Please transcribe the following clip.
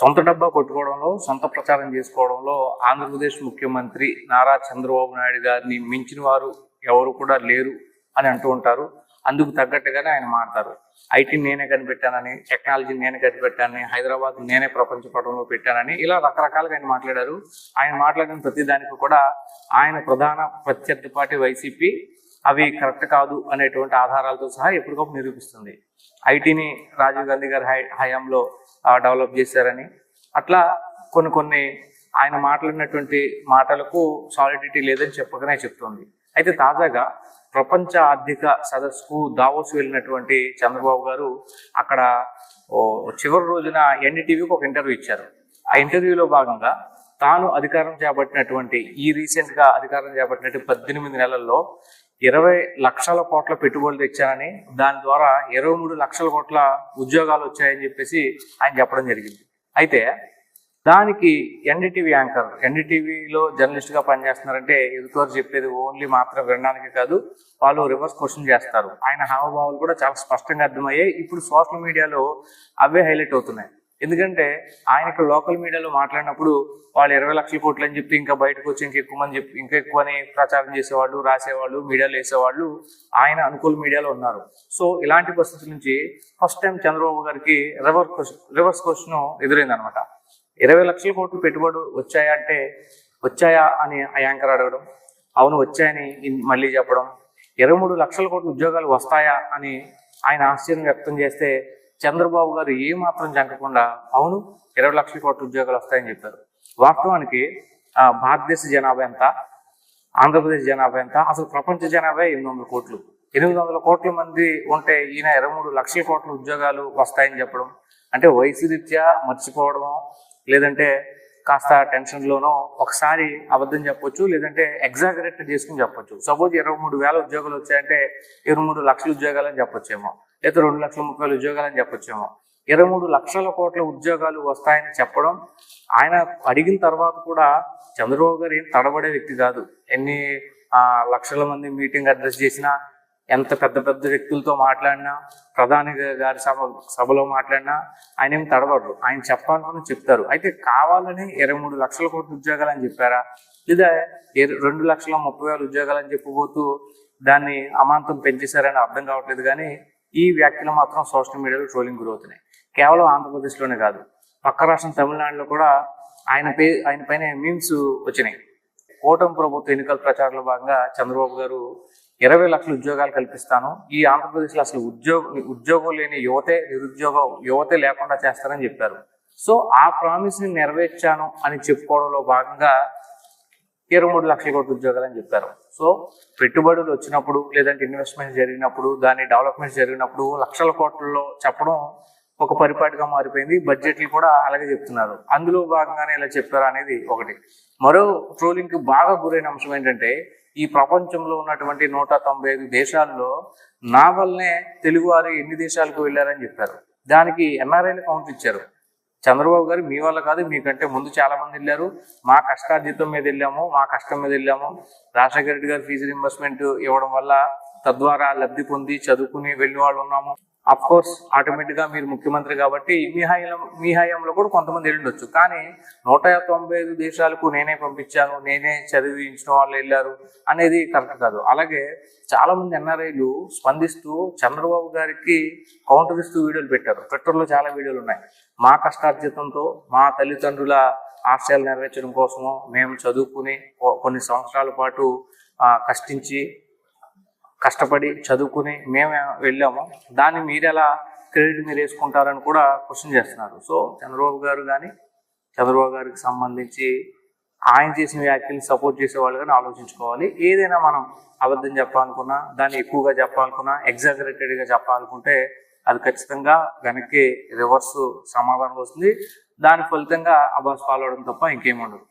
సొంత డబ్బా కొట్టుకోవడంలో సొంత ప్రచారం చేసుకోవడంలో ఆంధ్రప్రదేశ్ ముఖ్యమంత్రి నారా చంద్రబాబు నాయుడు గారిని మించిన వారు ఎవరు కూడా లేరు అని అంటూ ఉంటారు. అందుకు తగ్గట్టుగానే ఆయన మాట్లాడతారు ఐటీ నేనే కనిపెట్టానని టెక్నాలజీ నేనే కనిపెట్టానని హైదరాబాద్ నేనే ప్రపంచ పటంలో పెట్టానని ఇలా రకరకాలుగా ఆయన మాట్లాడారు. ఆయన మాట్లాడిన ప్రతి దానికి కూడా ఆయన ప్రధాన ప్రత్యర్థి పార్టీ వైసీపీ అవి కరెక్ట్ కాదు అనేటువంటి ఆధారాలతో సహా ఎప్పటికప్పుడు నిరూపిస్తుంది. ఐటీని రాజీవ్ గాంధీ గారి హై- హయాంలో డెవలప్ చేశారని. అట్లా కొన్ని కొన్ని ఆయన మాట్లాడినటువంటి మాటలకు సాలిడిటీ లేదని చెప్పకనే చెప్తుంది. అయితే తాజాగా ప్రపంచ ఆర్థిక సదస్సుకు దావోస్ వెళ్ళినటువంటి చంద్రబాబు గారు అక్కడ ఓ చివరి రోజున ఎన్డీటీవీకి ఒక ఇంటర్వ్యూ ఇచ్చారు. ఆ ఇంటర్వ్యూలో భాగంగా తాను అధికారం చేపట్టినటువంటి ఈ రీసెంట్గా అధికారం చేపట్టినటువంటి పద్దెనిమిది నెలల్లో ఇరవై లక్షల కోట్ల పెట్టుబడులు తెచ్చానని దాని ద్వారా ఇరవై మూడు లక్షల కోట్ల ఉద్యోగాలు వచ్చాయని చెప్పేసి ఆయన చెప్పడం జరిగింది. అయితే దానికి ఎన్డీటీవీ యాంకర్ ఎన్డీటీవీలో జర్నలిస్ట్గా పనిచేస్తున్నారంటే ఎదుటివారు చెప్పేది ఓన్లీ మాత్రం వినడానికి కాదు వాళ్ళు రివర్స్ క్వశ్చన్ చేస్తారు. ఆయన హావభావాలు కూడా చాలా స్పష్టంగా అర్థమయ్యాయి. ఇప్పుడు సోషల్ మీడియాలో అవే హైలైట్ అవుతున్నాయి. ఎందుకంటే ఆయన ఇక్కడ లోకల్ మీడియాలో మాట్లాడినప్పుడు వాళ్ళు ఇరవై లక్షల కోట్లు అని చెప్పి ఇంకా బయటకు వచ్చి ఇంకా ఎక్కువ మంది చెప్పి ఇంకా ఎక్కువ అని ప్రచారం చేసేవాళ్ళు రాసేవాళ్ళు మీడియాలో వేసేవాళ్ళు ఆయన అనుకూల మీడియాలో ఉన్నారు. సో ఇలాంటి పరిస్థితుల నుంచి ఫస్ట్ టైం చంద్రబాబు గారికి రివర్స్ రివర్స్ క్వశ్చన్ ఎదురైంది అనమాట ఇరవై లక్షల కోట్లు పెట్టుబడి వచ్చాయా అంటే వచ్చాయా అని యాంకర్ అడగడం అవును వచ్చాయని మళ్ళీ చెప్పడం ఇరవై మూడు లక్షల కోట్ల ఉద్యోగాలు వస్తాయా అని ఆయన ఆశ్చర్యం వ్యక్తం చేస్తే చంద్రబాబు గారు ఏ మాత్రం జంకకుండా అవును ఇరవై లక్షల కోట్ల ఉద్యోగాలు వస్తాయని చెప్పారు. వాస్తవానికి భారతదేశ జనాభా ఎంత? ఆంధ్రప్రదేశ్ జనాభా ఎంత? అసలు ప్రపంచ జనాభా ఎనిమిది వందల కోట్లు. ఎనిమిది వందల కోట్ల మంది ఉంటే ఈయన ఇరవై మూడు లక్షల కోట్ల ఉద్యోగాలు వస్తాయని చెప్పడం అంటే వయసు రీత్యా మర్చిపోవడమో లేదంటే కాస్త టెన్షన్లోనో ఒకసారి అబద్ధం చెప్పొచ్చు లేదంటే ఎగ్జాగరేట్ చేసుకుని చెప్పొచ్చు. సపోజ్ ఇరవై మూడు వేల ఉద్యోగాలు వచ్చాయంటే ఇరవై మూడు లక్షల ఉద్యోగాలు అని చెప్పొచ్చేమో. లేదా రెండు లక్షల ముప్పై వేల ఉద్యోగాలని చెప్పొచ్చేమో. ఇరవై మూడు లక్షల కోట్ల ఉద్యోగాలు వస్తాయని చెప్పడం ఆయన అడిగిన తర్వాత కూడా చంద్రబాబు గారు ఏం తడబడే వ్యక్తి కాదు. ఎన్ని లక్షల మంది మీటింగ్ అడ్రస్ చేసినా ఎంత పెద్ద పెద్ద వ్యక్తులతో మాట్లాడినా ప్రధాని గారి సభ సభలో మాట్లాడినా ఆయన ఏం తడబడరు. ఆయన చెప్పాలని చెప్తారు. అయితే కావాలని ఇరవై మూడు లక్షల కోట్ల ఉద్యోగాలు అని చెప్పారా? లేదా రెండు లక్షల ముప్పై వేల ఉద్యోగాలు అని చెప్పబోతూ దాన్ని అమాంతం పెంచేశారని అర్థం కావట్లేదు కానీ ఈ వ్యాఖ్యలు మాత్రం సోషల్ మీడియాలో ట్రోలింగ్ గురవుతున్నాయి. కేవలం ఆంధ్రప్రదేశ్లోనే కాదు పక్క రాష్ట్రం తమిళనాడులో కూడా ఆయన పే ఆయన పైన మీమ్స్ వచ్చినాయి. కూటమి ప్రభుత్వ ఎన్నికల ప్రచారంలో భాగంగా చంద్రబాబు గారు ఇరవై లక్షల ఉద్యోగాలు కల్పిస్తాను. ఈ ఆంధ్రప్రదేశ్లో అసలు ఉద్యోగ ఉద్యోగం లేని యువతే నిరుద్యోగ యువతే లేకుండా చేస్తారని చెప్పారు. సో ఆ ప్రామిస్ని నెరవేర్చాను అని చెప్పుకోవడంలో భాగంగా ఇరవై మూడు లక్షల కోట్ల ఉద్యోగాలు అని చెప్పారు. సో పెట్టుబడులు వచ్చినప్పుడు లేదంటే ఇన్వెస్ట్మెంట్ జరిగినప్పుడు దాని డెవలప్మెంట్ జరిగినప్పుడు లక్షల కోట్లలో చెప్పడం ఒక పరిపాటిగా మారిపోయింది. బడ్జెట్లు కూడా అలాగే చెప్తున్నారు. అందులో భాగంగానే ఇలా చెప్పారు అనేది ఒకటి. మరో ట్రోలింగ్కి బాగా గురైన అంశం ఏంటంటే ఈ ప్రపంచంలో ఉన్నటువంటి నూట తొంభై ఐదు దేశాల్లో నా వల్లనే తెలుగువారు ఎన్ని దేశాలకు వెళ్ళారని చెప్పారు. దానికి ఎన్ఆర్ఐలు కౌంట్ ఇచ్చారు. చంద్రబాబు గారు మీ వల్ల కాదు మీకంటే ముందు చాలా మంది వెళ్ళారు. మా కష్టార్జితం మీద వెళ్ళాము మా కష్టం మీద వెళ్ళాము. రాజశేఖర రెడ్డి గారు ఫీజు రింబర్స్మెంట్ ఇవ్వడం వల్ల తద్వారా లబ్ధి పొంది చదువుకుని వెళ్ళిన వాళ్ళు ఉన్నాము. అఫ్ కోర్స్ ఆటోమేటిక్గా మీరు ముఖ్యమంత్రి కాబట్టి మీ హయాంలో మీ హయాంలో కూడా కొంతమంది వెళ్ళొచ్చు. కానీ నూట తొంభై ఐదు దేశాలకు నేనే పంపించాను నేనే చదివించిన వాళ్ళు వెళ్ళారు అనేది కరెక్ట్ కాదు. అలాగే చాలా మంది ఎన్ఆర్ఐలు స్పందిస్తూ చంద్రబాబు గారికి కౌంటర్ ఇస్తూ వీడియోలు పెట్టారు. ట్విట్టర్లో చాలా వీడియోలు ఉన్నాయి. మా కష్టార్జితంతో మా తల్లిదండ్రుల ఆశయాలు నెరవేర్చడం కోసము మేము చదువుకుని కొన్ని సంవత్సరాల పాటు కష్టించి కష్టపడి చదువుకుని మేము వెళ్ళాము. దాన్ని మీరు ఎలా క్రెడిట్ మీరు వేసుకుంటారని కూడా క్వశ్చన్ చేస్తున్నారు. సో చంద్రబాబు గారు కానీ చంద్రబాబు గారికి సంబంధించి ఆయన చేసిన వ్యాఖ్యలు సపోర్ట్ చేసే వాళ్ళు కానీ ఆలోచించుకోవాలి. ఏదైనా మనం అబద్ధం చెప్పాలనుకున్నా దాన్ని ఎక్కువగా చెప్పాలనుకున్నా ఎగ్జాగరేటెడ్గా చెప్పాలనుకుంటే అది ఖచ్చితంగా వెనక్కి రివర్స్ సమాధానం వస్తుంది. దాని ఫలితంగా అబాస్ ఫాలో అవడం తప్ప ఇంకేం ఉండదు.